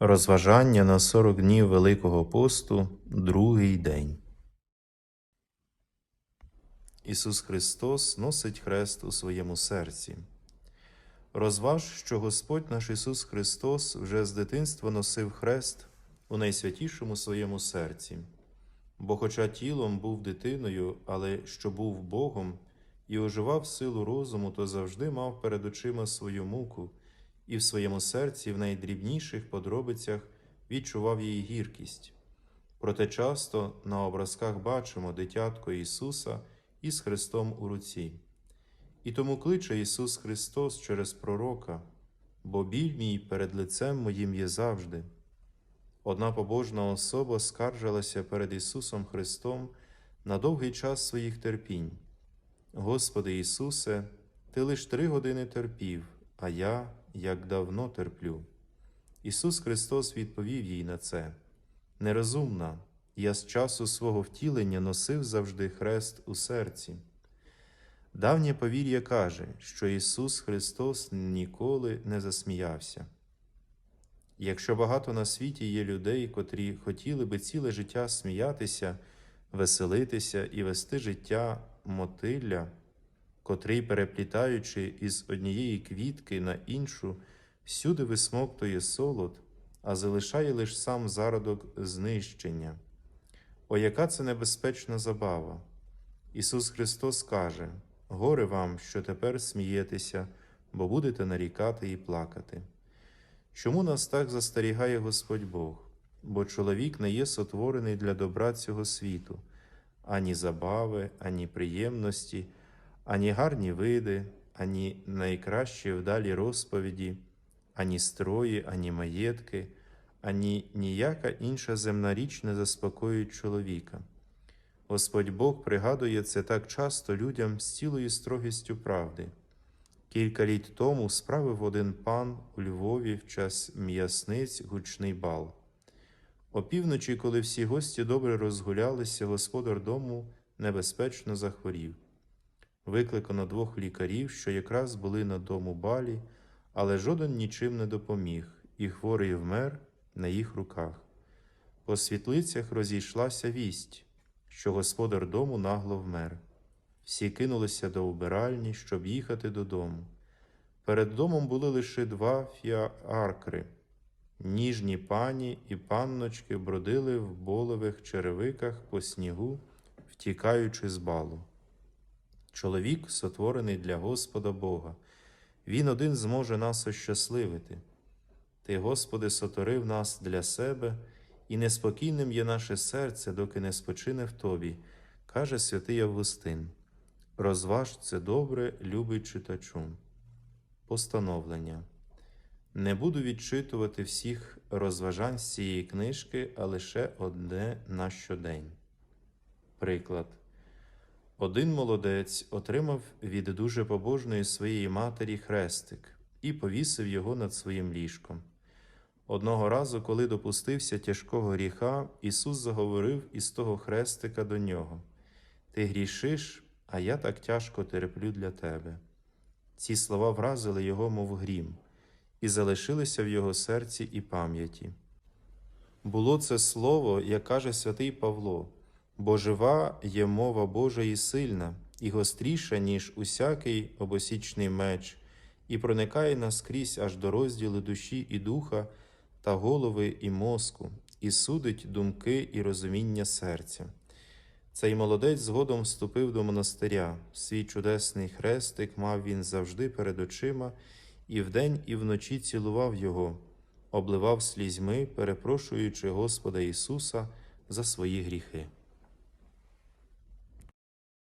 Розважання на 40 днів Великого посту, другий день. Ісус Христос носить хрест у своєму серці. Розваж, що Господь наш Ісус Христос вже з дитинства носив хрест у найсвятішому своєму серці, бо, хоча тілом був дитиною, але що був Богом і оживав силу розуму, то завжди мав перед очима свою муку, і в своєму серці в найдрібніших подробицях відчував її гіркість. Проте часто на образках бачимо дитятко Ісуса із Христом у руці. І тому кличе Ісус Христос через пророка, бо біль мій перед лицем моїм є завжди. Одна побожна особа скаржилася перед Ісусом Христом на довгий час своїх терпінь. Господи Ісусе, Ти лиш три години терпів, а я як давно терплю. Ісус Христос відповів їй на це. Нерозумна, я з часу свого втілення носив завжди хрест у серці. Давнє повір'я каже, що Ісус Христос ніколи не засміявся. Якщо багато на світі є людей, котрі хотіли би ціле життя сміятися, веселитися і вести життя мотилля, котрий, переплітаючи із однієї квітки на іншу, всюди висмоктує солод, а залишає лиш сам зародок знищення. О, яка це небезпечна забава! Ісус Христос каже: Горе вам, що тепер смієтеся, бо будете нарікати і плакати. Чому нас так застерігає Господь Бог? Бо чоловік не є сотворений для добра цього світу, ані забави, ані приємності, ані гарні види, ані найкращі вдалі розповіді, ані строї, ані маєтки, ані ніяка інша земна річ не заспокоюють чоловіка. Господь Бог пригадує це так часто людям з цілою строгістю правди. Кілька літ тому справив один пан у Львові в час м'ясниць гучний бал. Опівночі, коли всі гості добре розгулялися, господар дому небезпечно захворів. Викликано двох лікарів, що якраз були на дому балі, але жоден нічим не допоміг, і хворий вмер на їх руках. По світлицях розійшлася вість, що господар дому нагло вмер. Всі кинулися до убиральні, щоб їхати додому. Перед домом були лише два фіаркри. Ніжні пані і панночки бродили в болевих черевиках по снігу, втікаючи з балу. Чоловік сотворений для Господа Бога. Він один зможе нас ощасливити. Ти, Господи, сотворив нас для себе, і неспокійним є наше серце, доки не спочине в Тобі, каже святий Августин. Розваж це добре, любий читачу. Постановлення. Не буду відчитувати всіх розважань з цієї книжки, а лише одне на щодень. Приклад. Один молодець отримав від дуже побожної своєї матері хрестик і повісив його над своїм ліжком. Одного разу, коли допустився тяжкого гріха, Ісус заговорив із того хрестика до нього: Ти грішиш, а я так тяжко терплю для тебе. Ці слова вразили його, мов грім, і залишилися в його серці і пам'яті. Було це слово, як каже святий Павло, бо жива є мова Божа і сильна, і гостріша, ніж усякий обосічний меч, і проникає наскрізь аж до розділу душі і духа та голови і мозку, і судить думки і розуміння серця. Цей молодець згодом вступив до монастиря. Свій чудесний хрестик мав він завжди перед очима, і вдень, і вночі цілував його, обливав слізьми, перепрошуючи Господа Ісуса за свої гріхи.